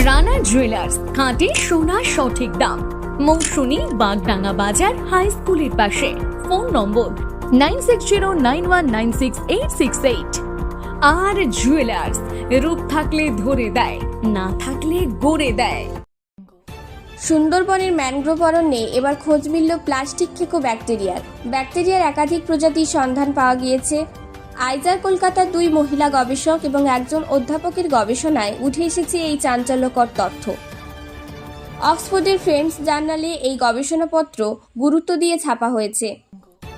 Rana jewellers খাঁটি সোনার সঠিক দাম। মৌসুমী বাগডাঙ্গা বাজার হাই স্কুলের পাশে। Phone number nine six zero nine one nine six eight six eight আর জুয়েলার্স রূপ থাকলে ধরে দেয়, না থাকলে গড়ে দেয়। সুন্দরবনের ম্যানগ্রোভ অরণ্যে এবার খোঁজ মিলল প্লাস্টিক খেকো ব্যাকটেরিয়ার। ব্যাকটেরিয়ার একাধিক প্রজাতির সন্ধান পাওয়া গিয়েছে। আইজার কলকাতার দুই মহিলা গবেষক এবং একজন অধ্যাপকের গবেষণায় উঠে এসেছে এই চাঞ্চল্যকর তথ্য। অক্সফোর্ডের ফ্রেন্ডস জার্নালে এই গবেষণাপত্র গুরুত্ব দিয়ে ছাপা হয়েছে।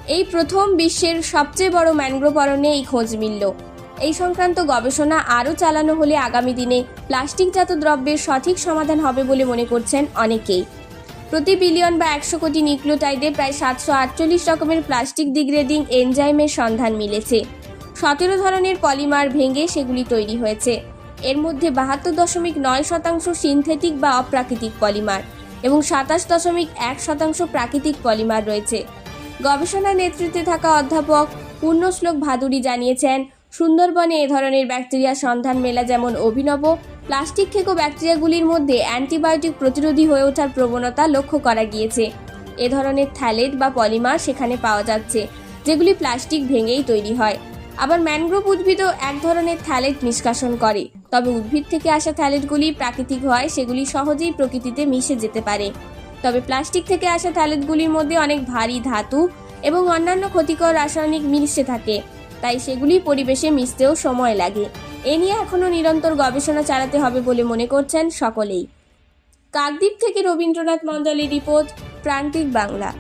এই প্রথম বিশ্বের সবচেয়ে বড় ম্যানগ্রোভ অরণ্যে এই খোঁজ মিলল। এই সংক্রান্ত গবেষণা আরও চালানো হলে আগামী দিনে প্লাস্টিকজাত দ্রব্যের সঠিক সমাধান হবে বলে মনে করছেন অনেকেই। প্রতি বিলিয়ন বা একশো কোটি নিউক্লিওটাইডে প্রায় সাতশো আটচল্লিশ রকমের প্লাস্টিক ডিগ্রেডিং এনজাইমের সন্ধান মিলেছে। সতেরো ধরনের পলিমার ভেঙে সেগুলি তৈরি হয়েছে। এর মধ্যে বাহাত্তর দশমিক নয় শতাংশ সিনথেটিক বা অপ্রাকৃতিক পলিমার এবং সাতাশ দশমিক এক শতাংশ প্রাকৃতিক পলিমার রয়েছে। গবেষণার নেতৃত্বে থাকা অধ্যাপক পূর্ণশ্লোক ভাদুরী জানিয়েছেন সুন্দরবনে এ ধরনের ব্যাকটেরিয়া সন্ধান মেলা যেমন অভিনব, প্লাস্টিক খেকো ব্যাকটেরিয়াগুলির মধ্যে অ্যান্টিবায়োটিক প্রতিরোধী হয়ে ওঠার প্রবণতা লক্ষ্য করা গিয়েছে। এ ধরনের থ্যালেট বা পলিমার সেখানে পাওয়া যাচ্ছে, যেগুলি প্লাস্টিক ভেঙেই তৈরি হয়। আবার ম্যানগ্রোভ উদ্ভিদও এক ধরনের থ্যালেট নিষ্কাশন করে। তবে উদ্ভিদ থেকে আসা থ্যালেটগুলি প্রাকৃতিক হয়, সেগুলি সহজেই প্রকৃতিতে মিশে যেতে পারে। তবে প্লাস্টিক থেকে আসা থ্যালেটগুলির মধ্যে অনেক ভারী ধাতু এবং অন্যান্য ক্ষতিকর রাসায়নিক মিশে থাকে। তাই সেগুলি পরিবেশে মিশতেও সময় লাগে। এ নিয়ে এখনও নিরন্তর গবেষণা চালাতে হবে বলে মনে করছেন সকলেই। কাকদ্বীপ থেকে রবীন্দ্রনাথ মন্ডলের রিপোর্ট, প্রান্তিক বাংলা।